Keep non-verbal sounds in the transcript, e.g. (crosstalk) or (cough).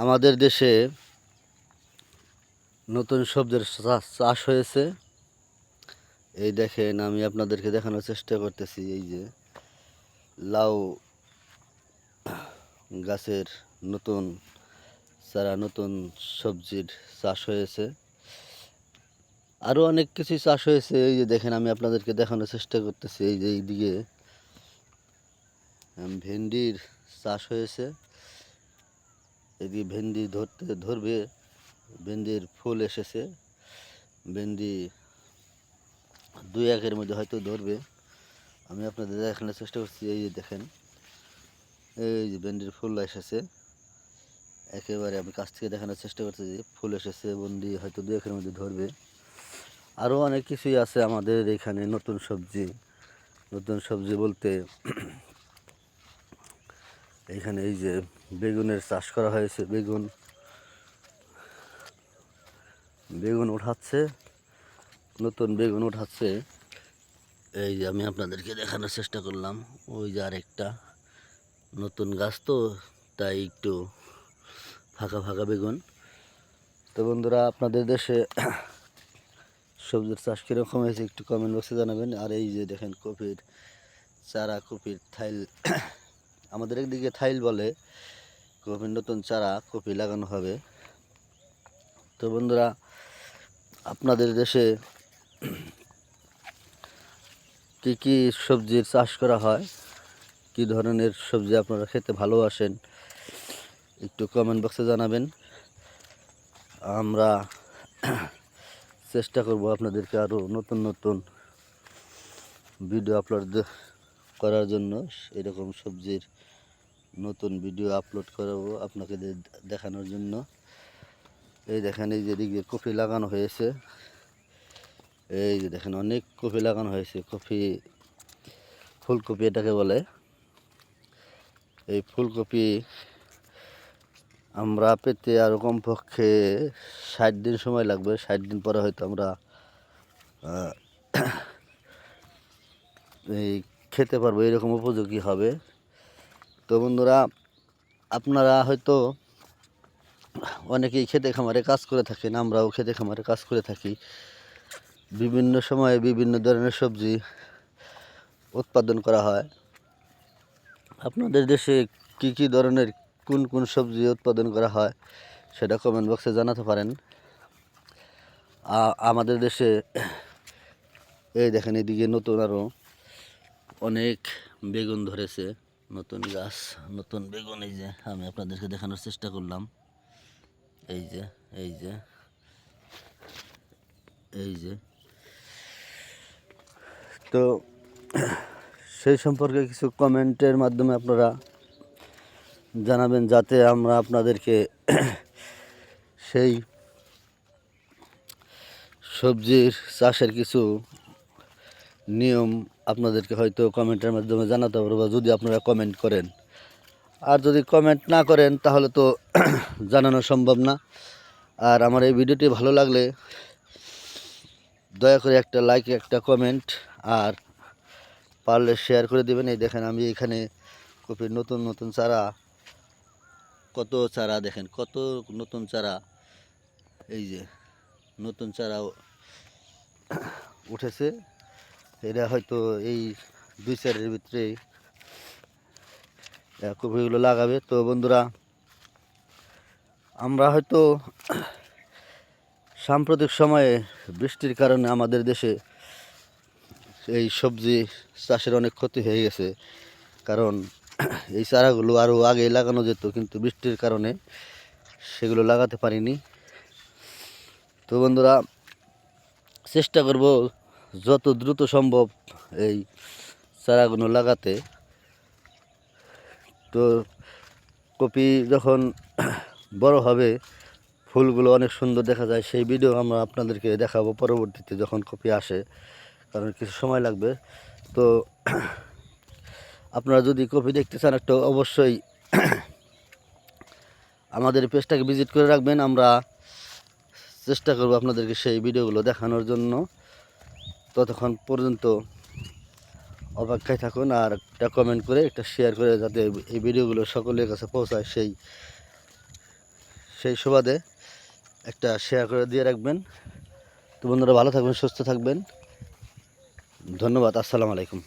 আমাদের দেশে নতুন সবজির চাষ হয়েছে। এই দেখেন, আমি আপনাদেরকে দেখানোর চেষ্টা করতেছি, এই যে লাউ গাছের নতুন, চারা নতুন সবজির চাষ হয়েছে। আরও অনেক কিছু চাষ হয়েছে, এই যে দেখেন, আমি আপনাদেরকে দেখানোর চেষ্টা করতেছি, এই যে এইদিকে, ভেন্ডির চাষ হয়েছে। এদিকে ভেন্ডি ধরতে, ধরবে। ভেন্ডির ফুল এসেছে। ভেন্ডি দুই একের মধ্যে হয়তো ধরবে। আমি আপনাদের দেখানোর চেষ্টা করছি, এই দেখেন। এই যে ভেন্ডির ফুল এসেছে। একেবারে আমি কাছ থেকে দেখানোর চেষ্টা করছি যে ফুল এসেছে বন্দি হয়তো দু একের মধ্যে ধরবে। আরও অনেক কিছুই আছে আমাদের এখানে নতুন সবজি। নতুন সবজি বলতে এখানে এই যে বেগুনের চাষ করা হয়েছে, বেগুন। বেগুন উঠাচ্ছে, নতুন বেগুন উঠাচ্ছে। এই যে আমি আপনাদেরকে দেখানোর চেষ্টা করলাম, ওই যে আরেকটা নতুন গাছ তো, তাই একটু ফাঁকা ফাঁকা বেগুন। তো বন্ধুরা, আপনাদের দেশে সবজির চাষ কীরকম হয়েছে একটু কমেন্ট বক্সে জানাবেন। আর এই যে দেখেন কপির চারা, কপির থাইল আমাদের একদিকে থাইল বলে কপির নতুন চারা কপি লাগানো হবে। তো বন্ধুরা, আপনাদের দেশে কি কি সবজির চাষ করা হয়? কি ধরনের সবজি আপনারা খেতে ভালোবাসেন? একটু কমেন্ট বক্সে জানাবেন। আমরা চেষ্টা করব আপনাদেরকে আরও নতুন নতুন ভিডিও আপলোড করার জন্য এরকম সবজির নতুন ভিডিও আপলোড করাবো আপনাকে দেখানোর জন্য। এই দেখেন, এই যে দিকে কফি লাগানো হয়েছে। এই যে দেখেন, অনেক কফি লাগানো হয়েছে। কফি ফুলকপি এটাকে বলে। এই ফুলকপি আমরা পেতে আরও কমপক্ষে ষাট দিন সময় লাগবে। ষাট দিন পরে হয়তো আমরা এই খেতে পারব, এরকম উপযোগী হবে। তো বন্ধুরা, আপনারা হয়তো অনেকেই খেতে খামারে কাজ করে থাকেন, আমরাও খেতে খামারে কাজ করে থাকি। বিভিন্ন সময়ে বিভিন্ন ধরনের সবজি উৎপাদন করা হয়। আপনাদের দেশে কি কি ধরনের, কোন কোন সবজি উৎপাদন করা হয়, সেটা কমেন্ট বক্সে জানাতে পারেন। আমাদের দেশে, এই দেখেন এদিকে নতুন আরও অনেক বেগুন ধরেছে, নতুন গাছ, নতুন বেগুন, এই যে আমি আপনাদেরকে দেখানোর চেষ্টা করলাম। এই যে এই যে এই যে। তো সেই সম্পর্কে কিছু কমেন্টের মাধ্যমে আপনারা জানাবেন, যাতে আমরা আপনাদেরকে সেই সবজির চাষের কিছু নিয়ম আপনাদেরকে হয়তো কমেন্টের মাধ্যমে জানাতে পারব যদি আপনারা কমেন্ট করেন। আর যদি কমেন্ট না করেন, তাহলে তো (clears throat) জানানো সম্ভব না। আর আমার এই ভিডিওটি ভালো লাগলে দয়া করে একটা লাইক একটা কমেন্ট আর পারলে শেয়ার করে দেবেন। এই দেখেন আমি এখানে কপির নতুন নতুন চারা, কত চারা দেখেন, কত নতুন চারা, এই যে নতুন চারা উঠেছে। এরা হয়তো এই দুই চারের ভিতরে কপিগুলো লাগাবে। তো বন্ধুরা, আমরা হয়তো সাম্প্রতিক সময়ে বৃষ্টির কারণে আমাদের দেশে এই সবজি চাষের অনেক ক্ষতি হয়ে গেছে। কারণ এই চারাগুলো আরও আগে লাগানো যেত, কিন্তু বৃষ্টির কারণে সেগুলো লাগাতে পারিনি। তো বন্ধুরা, চেষ্টা করব যত দ্রুত সম্ভব এই চারাগুলো লাগাতে। তো কপি যখন বড় হবে, ফুলগুলো অনেক সুন্দর দেখা যায়। সেই ভিডিও আমরা আপনাদেরকে দেখাবো পরবর্তীতে যখন কপি আসে, কারণ কিছু সময় লাগবে। তো আপনারা যদি কপি দেখতে চান, একটু অবশ্যই আমাদের পেজটাকে ভিজিট করে রাখবেন। আমরা চেষ্টা করব আপনাদেরকে সেই ভিডিওগুলো দেখানোর জন্য। ততক্ষণ পর্যন্ত অপেক্ষায় থাকুন আর একটা কমেন্ট করে, একটা শেয়ার করে যাতে এই ভিডিওগুলো সকলের কাছে পৌঁছায়। সেই সেই সুবাদে একটা শেয়ার করে দিয়ে রাখবেন। তো বন্ধুরা ভালো থাকবেন, সুস্থ থাকবেন। ধন্যবাদ, আসসালামু আলাইকুম।